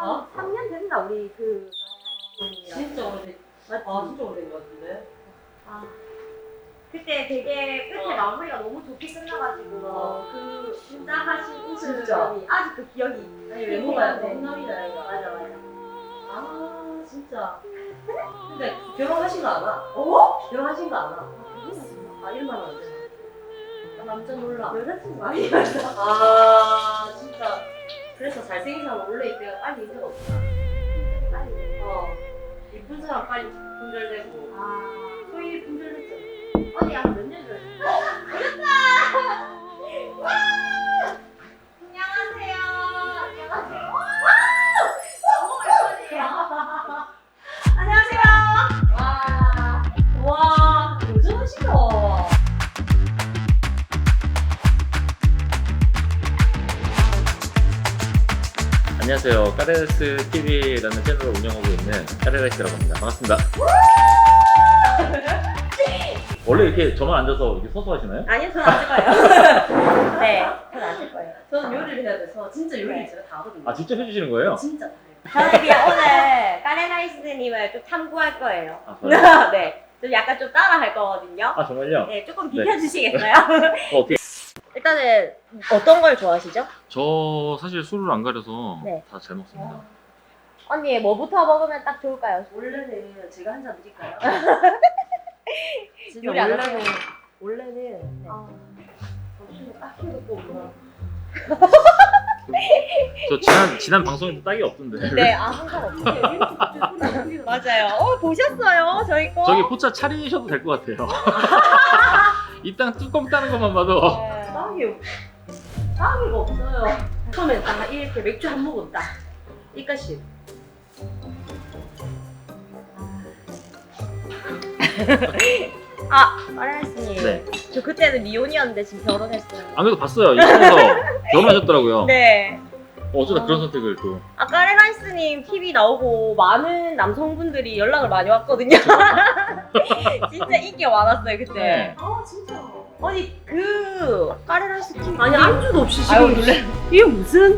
어? 3년 됐나 우리 그 진짜 오래된. 맞지? 아 진짜 오래된 것 같은데. 아, 그때 되게 끝에 어. 마무리가 너무 좋게 끝나가지고 어. 그 진짜 하신 웃음이 진짜. 아직도 기억이 아니 외모가 네. 너무남이다 이거. 맞아 맞아 아 진짜. 근데 결혼하신 거 알아? 어? 결혼하신 거 알아? 아 이런 말은 안 돼. 아, 남자 놀라. 여자친구 아니었어 아 진짜. 그래서 잘생긴 사람 원래 이때가 빨리 인사가 없다. 빨리 어. 이쁜 사람 빨리 분절되고. 아 소희 분절됐잖아. 언니 한몇년 전에 안녕하세요. 까레스 TV라는 채널을 운영하고 있는 까레라이스라고 합니다. 반갑습니다. 원래 이렇게 저만 앉아서 이렇게 서서 하시나요? 아니요 저는 안 찍어요 네 저는 안 찍어요 저는 요리를 해야 돼서 진짜 요리를 네. 제가 다 하거든요. 아 직접 해주시는 거예요? 진짜 다 해요. 저는 그냥 오늘 까레나이스님을 좀 탐구할 거예요 아, 저요? 네. 좀 약간 좀 따라 할 거거든요 아 정말요? 네 조금 네. 비켜주시겠어요? 어, 어떻게? 일단은 어떤 걸 좋아하시죠? 저 사실 술을 안 가려서 네. 다 잘 먹습니다. 언니 뭐부터 먹으면 딱 좋을까요? 원래는 제가 한 잔 드릴까요? 진짜 요리 안 원래는? 원래는 네. 아 딱히 듣고 오구나. 저 지난 지난 방송에도 딱이 없던데. 네, 아 항상 없어요. 맞아요. 어 보셨어요? 저희 거. 저기 포차 차리셔도 될 것 같아요. 이 땅 뚜껑 따는 것만 봐도 네. 딱이 없- 딱이가 없어요. 처음에 딱 이렇게 맥주 한 모금 딱 이까씩. 아 마라이스님. 네. 저 그때는 미혼이었는데 지금 결혼했어요. 안 그래도 봤어요. 유튜브에서 결혼하셨더라고요. 네. 어, 어쩌다 그런 선택을 또. 아까 레라이스님 TV 나오고 많은 남성분들이 연락을 많이 왔거든요. 진짜 인기가 많았어요 그때. 네. 아 진짜. 아니 그 까레라이스 TV. 아니 안주도 없이 아유, 지금 이게 무슨?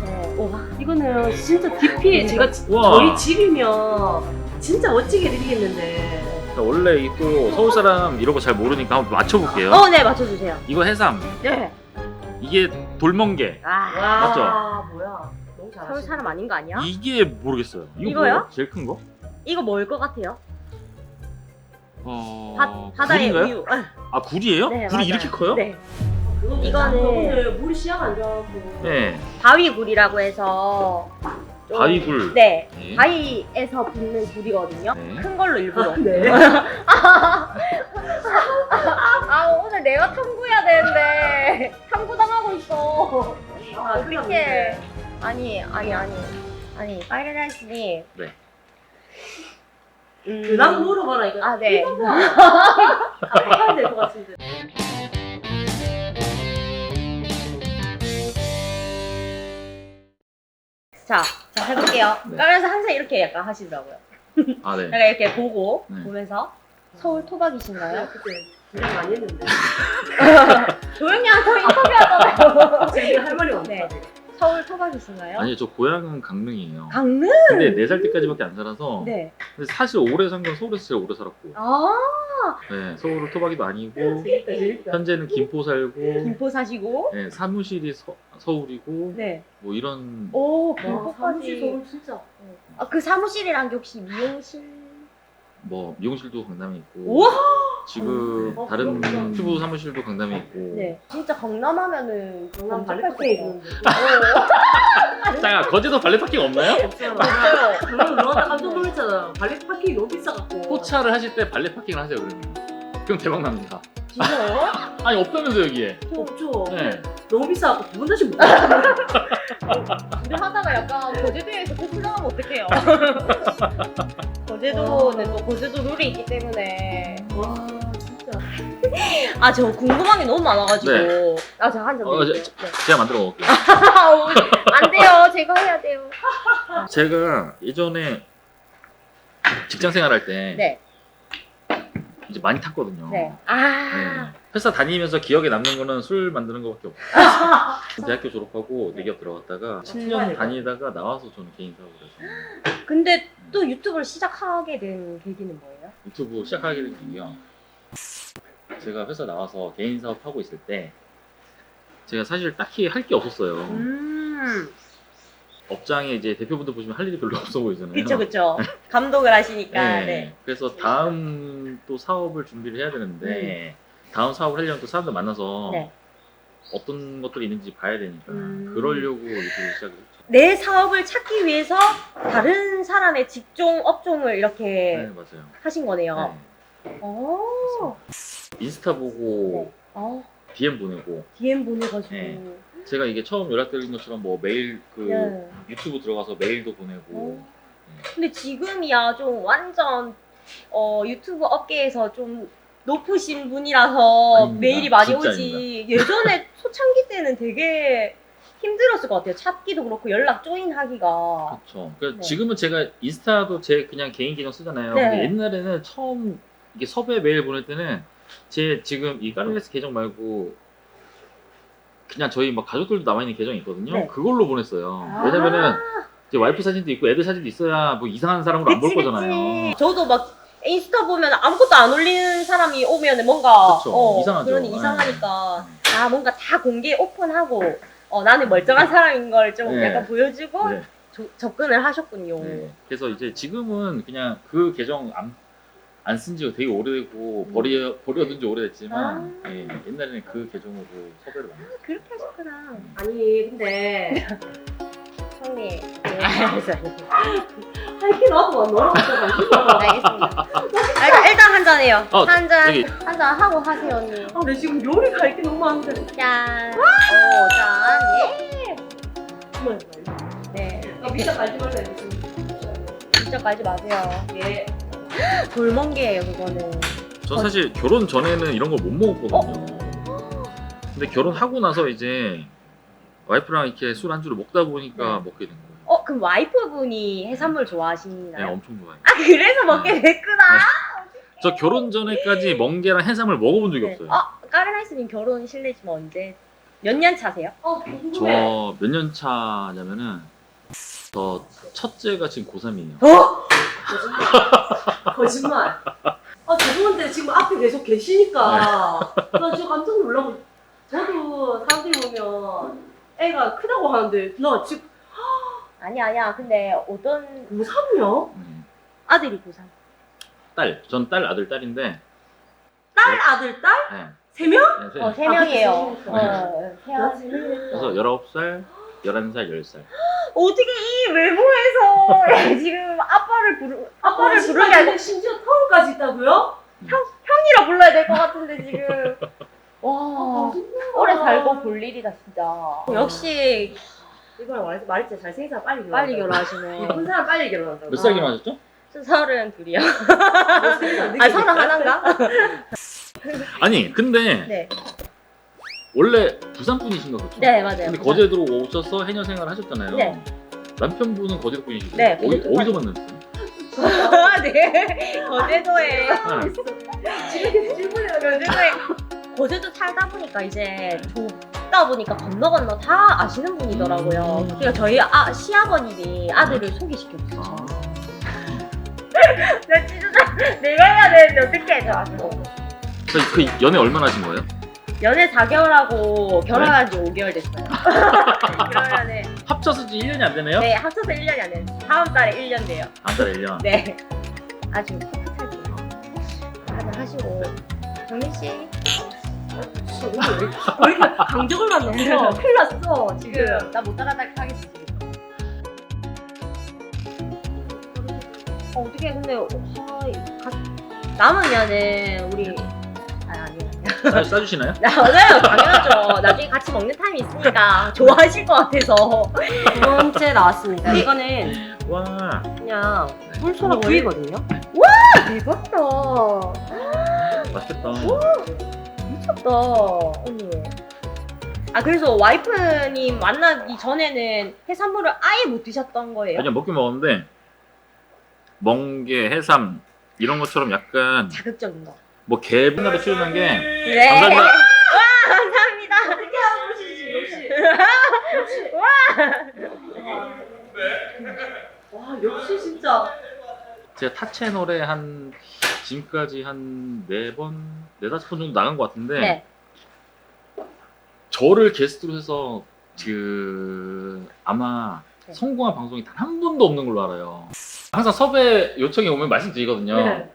네. 와 이거는 진짜 깊이 제가 지- 우와. 저희 집이면 진짜 멋지게 드리겠는데. 자, 원래 이또 서울 사람 이런 거 잘 모르니까 한번 맞춰볼게요. 어, 네 맞춰주세요. 이거 해삼, 네. 이게 돌멍게, 아 와 맞죠? 뭐야 너무 잘하시네. 서울 사람 아닌 거 아니야? 이게 모르겠어요. 이거 이거요? 뭐예요? 제일 큰 거? 이거 뭐일 것 같아요? 어... 바, 바다의 굴인가요? 우유. 아, 아 굴이에요? 네, 굴이 맞아요. 이렇게 커요? 네. 이거는- 오늘 물이 시약 안 좋아갖고. 네. 바위굴이라고 해서 좀- 바위굴. 네. 네. 바위에서 붙는 굴이거든요. 네. 큰 걸로 일부러. 네. 아 오늘 내가 탐구해야 되는데 탐구 당하고 있어. 아, 어떻게? 아니 아니 아니 아니 파이레라이스님. 네. 음. 그다음 물어봐라 이거. 아 네. 해야 될 것 같은데. 자, 자 해볼게요. 네. 그래서 항상 이렇게 약간 하시더라고요. 아 네. 약간 이렇게 보고 네. 보면서 서울 토박이신가요? 그때 긴장 많이 했는데. 조용히 하세요 인터뷰하잖아요. 제가 할머니 왔다. 네. 서울 토박이신가요? 아니 저 고향은 강릉이에요. 강릉? 근데 4살 때까지밖에 안 살아서 네. 근데 사실 오래 산 건 서울에서 제일 오래 살았고 아 네, 서울은 토박이도 아니고 재밌다 재밌다. 현재는 김포 살고 김포 사시고. 네, 사무실이 서, 서울이고 네. 뭐 이런 오 와, 사무실 김포까지. 서울 진짜. 아, 그 사무실이란 게 혹시 미용실? 뭐 미용실도 강남에 있고 우와! 지금 어, 다른 그렇구나. 튜브 사무실도 강남에 있고 네. 진짜 강남 하면은 강남 깜짝 발레파크에 놀랐어요. 있는데. 자 거제도 발레 파킹 없나요? 없잖아. 없어요. 그럼 너가 깜짝 놀랐잖아. 발레 파킹이 너무 비싸갖고. 포차를 하실 때 발레 파킹을 하세요 그러면 그럼 대박 납니다 진짜요? 아니 없다면서 여기에 없죠. 네. 너무 비싸갖고 두번 다시 못 가. 근데 하다가 약간 거제도에서 폭출당하면 어떡해요? 거제도는 또 거제도 룰이 있기 때문에 와 진짜. 아 저 궁금한 게 너무 많아가지고 네. 아 제가 한잔 어, 드릴게요 제- 제가 만들어 먹을게요 안 돼요 제가 해야 돼요 제가 예전에 직장 생활할 때 네 이제 많이 탔거든요. 네. 네. 아. 회사 다니면서 기억에 남는 거는 술 만드는 거밖에 없어요. 대학교 졸업하고 대기업 들어갔다가 7년 다니다가 나와서 저는 개인 사업을 해서 근데 또 유튜브를 시작하게 된 계기는 뭐예요? 유튜브 시작하게 된 계기가 제가 회사 나와서 개인 사업 하고 있을 때 제가 사실 딱히 할 게 없었어요. 음. 업장에 이제 대표분들 보시면 할 일이 별로 없어 보이잖아요. 그쵸 그쵸. 감독을 하시니까. 네. 네. 그래서 다음 또 사업을 준비를 해야 되는데 다음 사업을 하려면 또 사람들 만나서 음. 네. 어떤 것들이 있는지 봐야 되니까 음. 그러려고 유튜브 시작을 했죠. 내 사업을 찾기 위해서 다른 사람의 직종 업종을 이렇게 네 맞아요. 하신 거네요. 네. 오. 인스타 보고 네. 어, DM 보내고 DM 보내가지고. 네. 제가 이게 처음 연락드린 것처럼 뭐 메일 그 네. 유튜브 들어가서 메일도 보내고 어. 근데 지금이야 좀 완전 어, 유튜브 업계에서 좀 높으신 분이라서 아닙니다. 메일이 많이 진짜 오지. 예전에 초창기 때는 되게 힘들었을 것 같아요. 찾기도 그렇고 연락 조인하기가. 그렇죠. 그러니까 네. 지금은 제가 인스타도 제 그냥 개인 계정 쓰잖아요. 네. 근데 옛날에는 처음 이게 섭외 메일 보낼 때는 제 지금 이 까르레스 계정 말고 그냥 저희 막 가족들도 남아 있는 계정이 있거든요. 네. 그걸로 보냈어요. 아. 왜냐면은 제 와이프 사진도 있고 애들 사진도 있어야 뭐 이상한 사람으로 안 볼 거잖아요. 저도 막 인스타 보면 아무것도 안 올리는 사람이 오면 뭔가 그쵸. 어, 이상하죠. 그러니 네. 이상하니까 아 뭔가 다 공개 오픈하고 어, 나는 멀쩡한 사람인 걸 좀 네. 약간 보여주고 네. 조- 접근을 하셨군요. 네. 그래서 이제 지금은 그냥 그 계정 안, 안 쓴 지가 되게 오래되고 음. 버려, 버려둔 지 오래됐지만 아. 예, 옛날에는 그 계정으로 섭외를 많이 했어요. 그렇게 하셨구나. 아니 근데 형님. 네. 할게 나도 너랑 진짜 알겠습니다. 일단, 일단 한 잔해요. 어, 한 잔. 여기 한잔 하고 하세요, 언니. 아, 내 지금 요리가 할게 너무 많은데. 짠. 오, 짠. 예. 정말 네. 아, 밑에 깔지 말라 했지. 진짜 깔지 마세요. 예. 돌멍게예요, 그거는. 저 사실 결혼 전에는 이런 걸 못 먹었거든요. 근데 결혼하고 나서 이제 와이프랑 이렇게 술 안주를 먹다 보니까 네. 먹게 된 거예요. 어, 그럼 와이프분이 해산물 네, 좋아하시나요? 엄청 좋아해요. 아, 그래서 먹게 됐구나. 저 결혼 전에까지 멍게랑 해삼을 먹어본 적이 네. 없어요. 어, 까르나이스님 결혼 실례지만 언제? 몇 년 차세요? 어, 궁금해. 저 몇 년 차냐면은 저 첫째가 지금 고3이에요. 어? 거짓말. 아, 죄송한데 지금 앞에 계속 계시니까. 나 지금 깜짝 놀라고. 저도 사람들이 보면 애가 크다고 하는데, 나 지금 아니, 아니야. 근데 어떤 고3이야? 음. 아들이 고3? 딸, 전 딸 아들 딸인데 딸, 아들, 딸? 네. 세 명? 네, 세- 어, 세 명이에요. 아, 그치, 어, 나 태아. 재밌겠다. 그래서 19살, 11살, 10살. 어떻게 이 외모에서 지금 아빠를 부르, 아빠를 아빠를 부르게 아니라 부르게 심지어 타운까지 있다고요? 형이라 불러야 될 것 같은데 지금. 아, 와, 오래 살고 볼 일이다 진짜. 역시 이거랑 말했지, 말했지. 잘생긴 사람 빨리 결혼. 빨리 결혼하시네. 예쁜 사람 빨리 결혼한다고. 몇살 결혼하셨죠? 저 서른 둘이요. 아, 아 서른 하나인가? 아니, 근데 네, 원래 부산 분이신가 그렇죠? 네 맞아요. 근데 거제도로 오셔서 해녀 생활 하셨잖아요. 네. 남편분은 거제도 분이시고 네, 어디, 거제도 어디서 만났어요? 아, 네. 거제도에 네. 지금 질문이 거제도에 거제도 살다 보니까 이제 좁다 보니까 건너 건너 다 아시는 분이더라고요. 음. 그러니까 저희 아, 시아버님이 아들을 소개시켜 줬어요. 아, 나 진짜 내가 해야 되는데 어떻게 해? 저 아시고. 그, 그 연애 얼마나 하신 거예요? 연애 4개월하고 결혼한 지 5개월 됐어요. 그러면은 합쳐서 지 1년이 안 되네요? 네 합쳐서 1년이 안 돼요. 다음 달에 1년 돼요. 한 달에 1년. 네. 아주 풋풋하게 하나 하시고 정민 씨. 왜 이렇게 강적을 받는 거야? 큰일 났어, 지금. 지금 나못 따라가겠어 지금. 어, 어떻게 근데 어, 가, 남으면은 우리 아. 사- 싸주시나요? 맞아요 당연하죠. 나중에 같이 먹는 타임이 있으니까 좋아하실 것 같아서 두 번째 나왔습니다. 이거는 와. 그냥 네. 꿀소라 구이거든요. 대박이다. 맛있겠다. 미쳤다 언니. 아 그래서 와이프님 만나기 전에는 해산물을 아예 못 드셨던 거예요? 그냥 먹긴 먹었는데 멍게, 해삼 이런 것처럼 약간 자극적인 거. 뭐 개분하게 출연한 게 네. 감사합니다. 와 감사합니다. 어떻게 하고 보시지 역시 와 역시 진짜 제가 타 채널에 한 지금까지 한 네 번, 네 다섯 번 정도 나간 것 같은데 네. 저를 게스트로 해서 그 아마 네. 성공한 방송이 단 한 번도 없는 걸로 알아요. 항상 섭외 요청이 오면 말씀드리거든요. 네.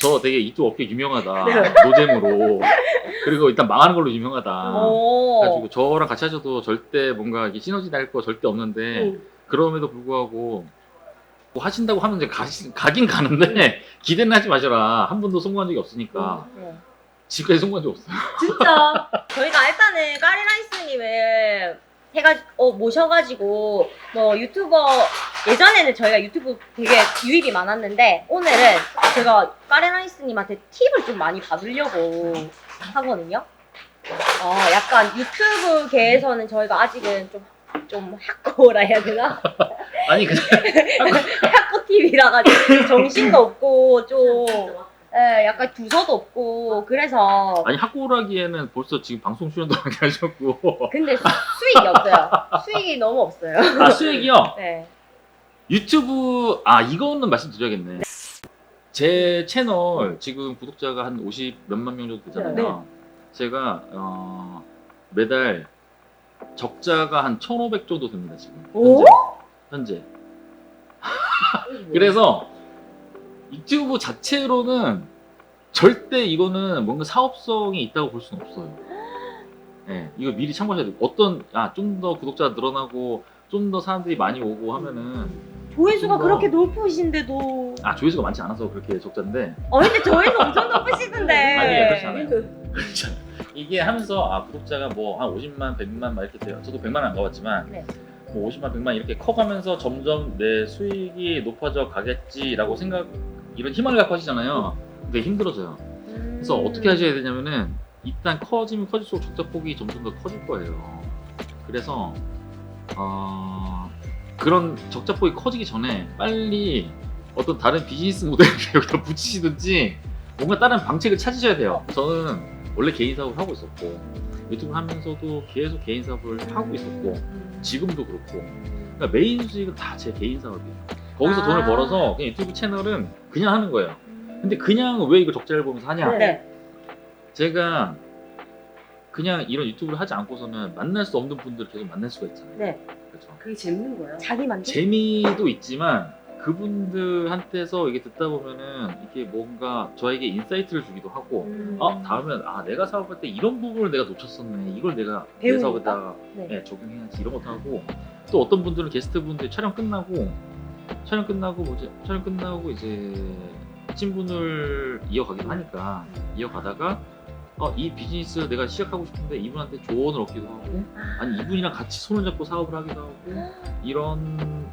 저 되게 이쪽 업계 유명하다. 네. 노잼으로. 그리고 일단 망하는 걸로 유명하다. 오. 그래가지고 저랑 같이 하셔도 절대 뭔가 이게 시너지 날 거 절대 없는데 응. 그럼에도 불구하고 뭐 하신다고 하면 이제 가시, 가긴 가는데 기대는 하지 마셔라. 한 번도 성공한 적이 없으니까 네. 지금까지 성공한 적 없어요. 진짜 저희가 일단은 까리라이스님을 해가 어, 모셔가지고 뭐 유튜버 예전에는 저희가 유튜브 되게 유입이 많았는데 오늘은 제가 까리라이스님한테 팁을 좀 많이 받으려고 하거든요. 어 약간 유튜브계에서는 저희가 아직은 좀 좀 학고라 해야 되나? 아니 그냥 학고 TV라 가지고 정신도 없고 좀 예, 약간 두서도 없고 그래서 아니 학고라기에는 벌써 지금 방송 출연도 많이 하셨고 근데 수- 수익이 없어요. 수익이 너무 없어요. 아 수익이요? 네. 유튜브 아 이거는 말씀드려야겠네. 제 채널 지금 구독자가 한 50 몇만 명 정도 되잖아요. 제가 어, 매달 적자가 한 1,500 정도 됩니다 지금. 오? 현재. 현재. 그래서 유튜브 자체로는 절대 이거는 뭔가 사업성이 있다고 볼 수는 없어요. 네, 이거 미리 참고하셔야 돼요. 어떤 아 좀 더 구독자가 늘어나고 좀 더 사람들이 많이 오고 하면은 조회수가 그렇게 높으신데도 아 조회수가 많지 않아서 그렇게 적자인데 어 근데 조회수 엄청 높으시던데 아니에요, 그렇지 않아요. 그 그렇죠. 이게 하면서 아 구독자가 뭐 한 50만, 100만 막 이렇게 돼요. 저도 100만 안 가봤지만 네. 뭐 50만, 100만 이렇게 커가면서 점점 내 수익이 높아져 가겠지라고 생각 이런 희망을 갖고 하시잖아요. 근데 힘들어져요. 그래서 음. 어떻게 하셔야 되냐면은 일단 커지면 커질수록 적자폭이 점점 더 커질 거예요. 그래서 어, 그런 적자폭이 커지기 전에 빨리 어떤 다른 비즈니스 모델을 여기다 붙이시든지 뭔가 다른 방책을 찾으셔야 돼요. 저는 원래 개인 사업을 하고 있었고 유튜브 하면서도 계속 개인 사업을 하고 있었고 음. 지금도 그렇고 그러니까 메인 수익은 다 제 개인 사업이에요. 거기서 아. 돈을 벌어서 그냥 유튜브 채널은 그냥 하는 거예요. 근데 그냥 왜 이걸 적자를 보면서 하냐? 네. 제가 그냥 이런 유튜브를 하지 않고서는 만날 수 없는 분들을 계속 만날 수가 있잖아요. 네. 그렇죠. 그게 재밌는 거예요. 자기 만족 재미도 있지만 그분들한테서 이게 듣다 보면은 이게 뭔가 저에게 인사이트를 주기도 하고 음. 어 다음엔 아 내가 사업할 때 이런 부분을 내가 놓쳤었네 이걸 내가 내 배우니까? 사업에다가 네. 네, 적용해야지 이런 것도 하고 또 어떤 분들은 게스트 분들 촬영 끝나고 촬영 끝나고 뭐지 촬영 끝나고 이제 친분을 이어가기도 하니까 이어가다가 어, 이 비즈니스 내가 시작하고 싶은데 이분한테 조언을 얻기도 하고 아니 이분이랑 같이 손을 잡고 사업을 하기도 하고 이런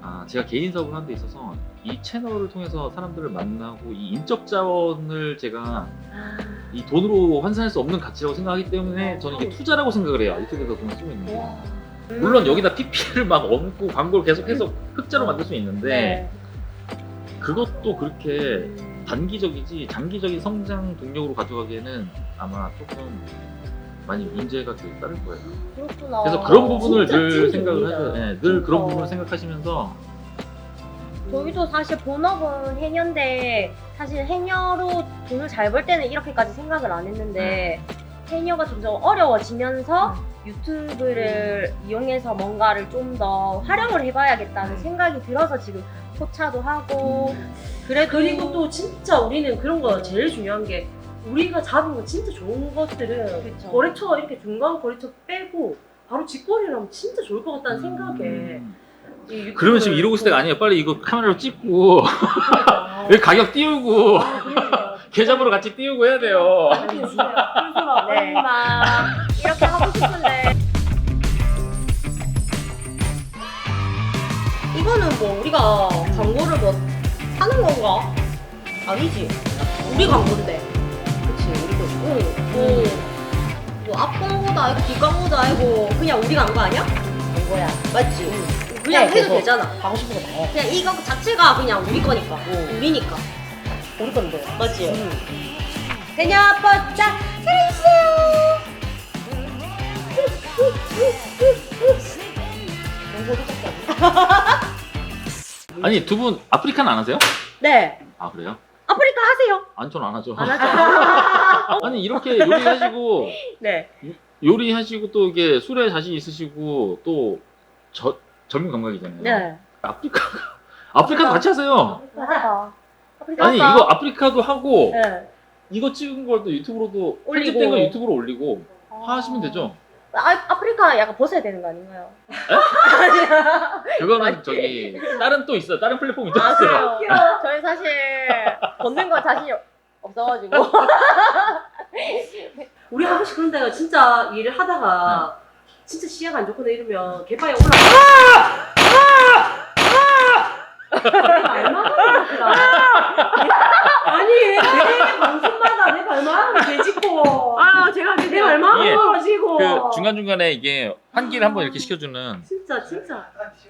아 제가 개인 사업을 하는 데 있어서 이 채널을 통해서 사람들을 만나고 이 인적 자원을 제가 이 돈으로 환산할 수 없는 가치라고 생각하기 때문에 저는 이게 투자라고 생각을 해요 유튜브에서 돈을 쓰고 있는 게 와. 물론 여기다 PP를 막 얹고 광고를 계속해서 흑자로 만들 수 있는데 네. 그것도 그렇게 단기적이지 장기적인 성장 동력으로 가져가기에는 아마 조금 많이 문제가 될 따를 거예요. 그렇구나 그래서 그런 부분을 진짜 늘찐 생각을. 하셔, 예, 늘 그런. 부분을 생각하시면서 저희도 사실 본업은 해녀인데 사실 해녀로 돈을 잘 벌 때는 이렇게까지 생각을 안 했는데 해녀가 점점 어려워지면서 유튜브를 이용해서 뭔가를 좀 더 활용을 해봐야겠다는 생각이 들어서 지금 포차도 하고 그래도 그리고 또 진짜 우리는 그런 거 제일 중요한 게 우리가 잡은 거 진짜 좋은 것들은 그쵸. 거래처 이렇게 중간 거래처 빼고 바로 직거래를 하면 진짜 좋을 것 같다는 생각에 음. 이 유튜브를 그러면 지금 이러고 있을 때가 아니에요. 빨리 이거 카메라로 찍고 그러니까. 여기 가격 띄우고 아, 그러니까. 계좌번호 같이 띄우고 해야 돼요. 네. 얼마 이렇게 하고 싶은데 이거는 뭐 우리가 광고를 뭐 하는 건가? 아니지 우리 광고인데 그치 우리도 응, 뭐, 뭐 앞광고도 아니고 뒷광고도 아니고 그냥 우리가 한거 아니야? 이거야 맞지? 그냥 네, 해도. 되잖아 하고 싶은 거다 해. 그냥 이거 자체가 그냥 우리 거니까 응. 우리니까 우리 건데 맞지? 응. 그녀 뻗자 사랑해주세요. 아니 두 분 아프리카는 안 하세요? 네. 아 그래요? 아프리카 하세요? 아니 저는 안 하죠. 안 하죠? 아니 이렇게 요리하시고 네. 요리하시고 또 이게 술에 자신 있으시고 또 저, 젊은 감각이잖아요. 네. 아프리카 아프리카도 같이 하세요. 맞아. 아프리카 아니? 이거 아프리카도 하고 네. 이거 찍은 걸 또 유튜브로도 올리고. 편집된 거 유튜브로 올리고 하시면 되죠. 아, 아프리카 약간 벗어야 되는 거 아닌가요? 그거는 저기 다른 또 있어요. 다른 플랫폼이 또 아, 있어요. 그래요? 저희 사실 벗는 건 자신이 없어가지고. 우리 한 번씩 그런 데가 진짜 일을 하다가 진짜 시야가 안 좋거나 이러면 개파에 올라가. 말만 아니 내 방송마다 내 말만 개짓고 아, 제가 내 말만 이게 가지고 그 중간 중간에 이게 환기를 한번 이렇게 시켜주는. 진짜 진짜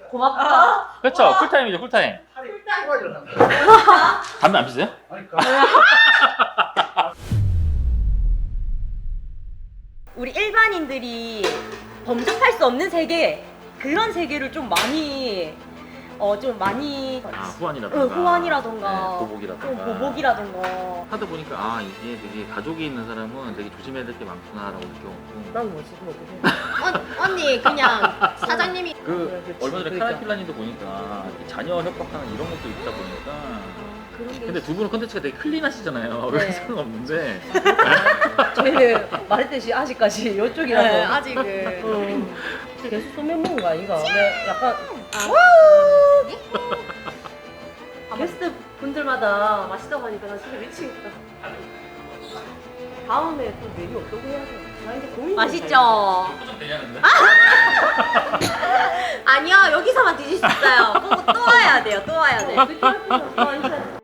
고맙다. 그렇죠. 쿨타임이죠. 쿨타임. 담배 안 피세요? 우리 일반인들이 범접할 수 없는 세계 그런 세계를 좀 많이 어 좀 많이 아 후환이라던가. 어, 후환이라던가. 네, 보복이라던가. 좀 보복이라던가 하다 보니까 아 이게 되게 가족이 있는 사람은 되게 조심해야 될 게 많구나라고 느껴갖고. 난 뭐지 뭐 언, 언니 그냥 사장님이 그 그렇지. 얼마 전에 그러니까. 카라필라님도 보니까 자녀 협박하는 이런 것도 있다 보니까 그런 게 근데 두 분은 컨텐츠가 되게 클린하시잖아요. 네. 그래서 상관없는데 저희는 말했듯이 아직까지 이쪽이라서 네, 아직은 음, 계속 소면 먹은 거 아닌가? 네, 약간 게스트 분들마다 맛있다고 하니까 나 진짜 미치겠다. 다음에 또 메뉴 거 해야 돼? 나 이제 고민. 맛있죠? 좀 되냐는데? 아니요 여기서만 드실 수 있어요 꼭또 와야 돼요 또 와야 돼 어, 그때 할.